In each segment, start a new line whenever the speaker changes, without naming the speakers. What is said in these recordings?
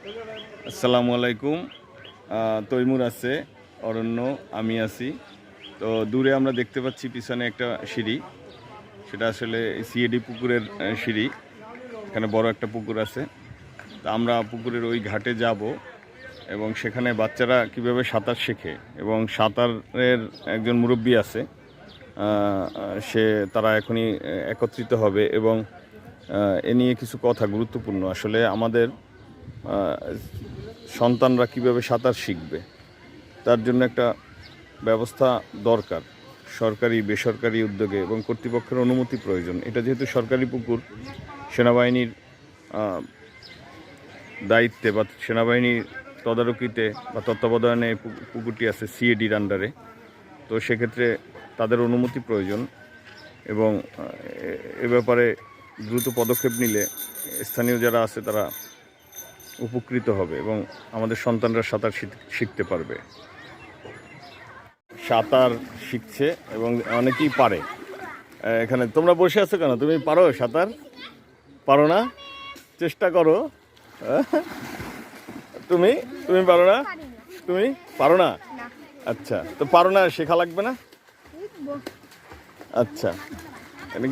আসসালামু আলাইকুম। তৈমুর আছে, অরণ্য, আমি আছি। তো দূরে আমরা দেখতে পাচ্ছি পিছনে একটা সিঁড়ি। সেটা আসলে সিএডি পুকুরের সিঁড়ি। এখানে বড় একটা পুকুর আছে। তো আমরা পুকুরের ওই ঘাটে যাব এবং সেখানে বাচ্চারা কীভাবে সাঁতার শেখে এবং সাঁতারের একজন মুরব্বী আছে সে তারা এখনই একত্রিত হবে এবং এ নিয়ে কিছু কথা গুরুত্বপূর্ণ। আসলে আমাদের সন্তানরা কীভাবে সাঁতার শিখবে, তার জন্য একটা ব্যবস্থা দরকার। সরকারি, বেসরকারি উদ্যোগে এবং কর্তৃপক্ষের অনুমতি প্রয়োজন। এটা যেহেতু সরকারি পুকুর, সেনাবাহিনীর দায়িত্বে বা সেনাবাহিনীর তদারকিতে বা তত্ত্বাবধানে পুকুরটি আছে সিএডির আন্ডারে তো সেক্ষেত্রে তাদের অনুমতি প্রয়োজন এবং এ- ব্যাপারে দ্রুত পদক্ষেপ নিলে স্থানীয় যারা আছে তারা উপকৃত হবে এবং আমাদের সন্তানরা সাঁতার শিখ- শিখতে পারবে। সাঁতার শিখছে এবং অনেকেই পারে। এখানে তোমরা বসে আছো কেন? তুমি পারো সাঁতার? পারো না? চেষ্টা করো? তুমি? তুমি পারো না? তুমি? পারো না? আচ্ছা তো পারো না, শেখা লাগবে না? আচ্ছা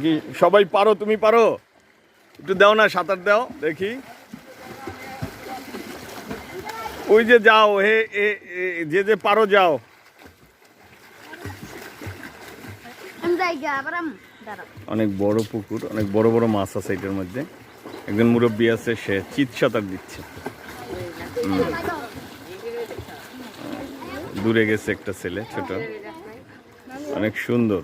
কি সবাই পারো, তুমি পারো? একটু দাও না, সাঁতার দাও, দেখি। ওই যে যাও হে যে যে পারো যাও। অনেক বড় পুকুর অনেক বড় বড় মাছ আছে এটার মধ্যে। একজন মুরব্বী আছে সে চিত সাঁতার দিচ্ছে। দূরে গেছে একটা ছেলে ছোট। অনেক সুন্দর।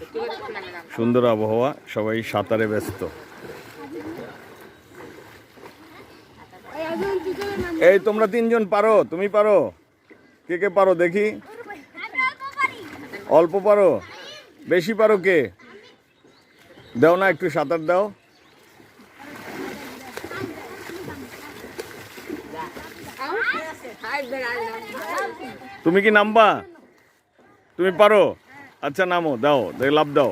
সুন্দর আবহাওয়া সবাই সাঁতারে ব্যস্ত। এই, তোমরা তিনজন পারো, তুমি পারো। কে কে পারো দেখি। অল্প পারো, বেশি পারো কে? দাও না, একটু সাঁতার দাও। তুমি কি নামবা? তুমি পারো? আচ্ছা নামো, দাও, লাভ দাও।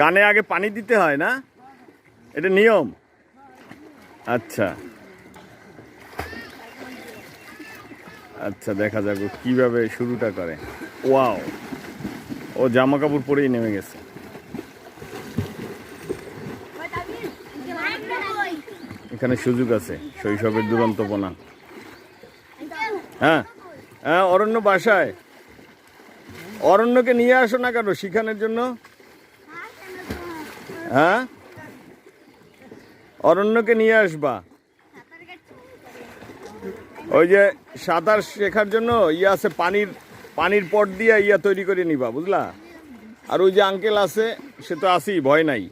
কানে আগে পানি দিতে হয় না? এটা নিয়ম? আচ্ছা। আচ্ছা দেখা যাক কীভাবে শুরুটা করে। ওয়াও। ও জামা কাপড় পরেই নেমে গেছে। এখানে সুযোগ আছে, শৈশবের দুরন্ত দুরন্তপনা। হ্যাঁ হ্যাঁ অরণ্য বাসায়। অরণ্যকে নিয়ে আসো না কেন, শিখানোর জন্য? হ্যাঁ? অরণ্যকে নিয়ে আসবা। ওই যে সাঁতার শেখার জন্য ইয়ে আছে, পানির পানির পট দিয়ে ইয়া তৈরি করে নিবা, বুঝলা? আর ওই যে আঙ্কেল আছে, সে তো আসি ভয় নাই।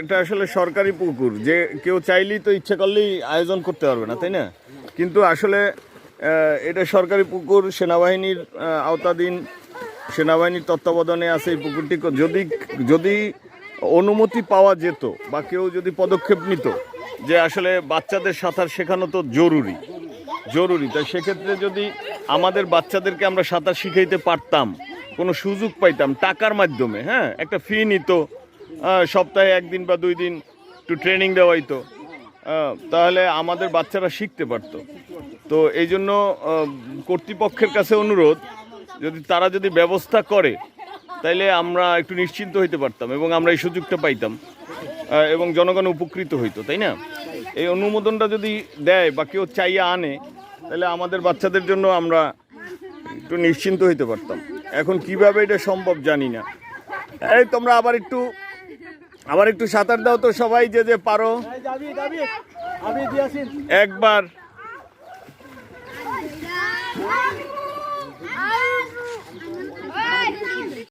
এটা আসলে সরকারি পুকুর, যে কেউ চাইলেই তো ইচ্ছে করলেই আয়োজন করতে পারবে না, তাই না? কিন্তু আসলে এটা সরকারি পুকুর সেনাবাহিনীর আওতাধীন সেনাবাহিনীর তত্ত্বাবধানে আছে এই পুকুরটি। যদি যদি অনুমতি পাওয়া যেত বা কেউ যদি পদক্ষেপ নিত যে আসলে বাচ্চাদের সাঁতার শেখানো তো জরুরি জরুরি তাই সেক্ষেত্রে যদি আমাদের বাচ্চাদেরকে আমরা সাঁতার শিখাইতে পারতাম কোনো সুযোগ পাইতাম টাকার মাধ্যমে হ্যাঁ একটা ফি নিত সপ্তাহে একদিন বা দুই দিন একটু ট্রেনিং দেওয়া হইতো আহ, তাহলে আমাদের বাচ্চারা শিখতে পারতো। তো এই জন্য কর্তৃপক্ষের কাছে অনুরোধ যদি তারা যদি ব্যবস্থা করে তাইলে আমরা একটু নিশ্চিন্ত হইতে পারতাম এবং আমরা এই সুযোগটা পাইতাম এবং জনগণ উপকৃত হইতো তাই না? এই অনুমোদনটা যদি দেয় বা কেউ চাইয়া আনে তাহলে আমাদের বাচ্চাদের জন্য আমরা একটু নিশ্চিন্ত হইতে পারতাম। এখন কীভাবে এটা সম্ভব জানি না। এই তোমরা আবার একটু আবার একটু সাঁতার দাও তো সবাই যে যে পারো। একবার
আর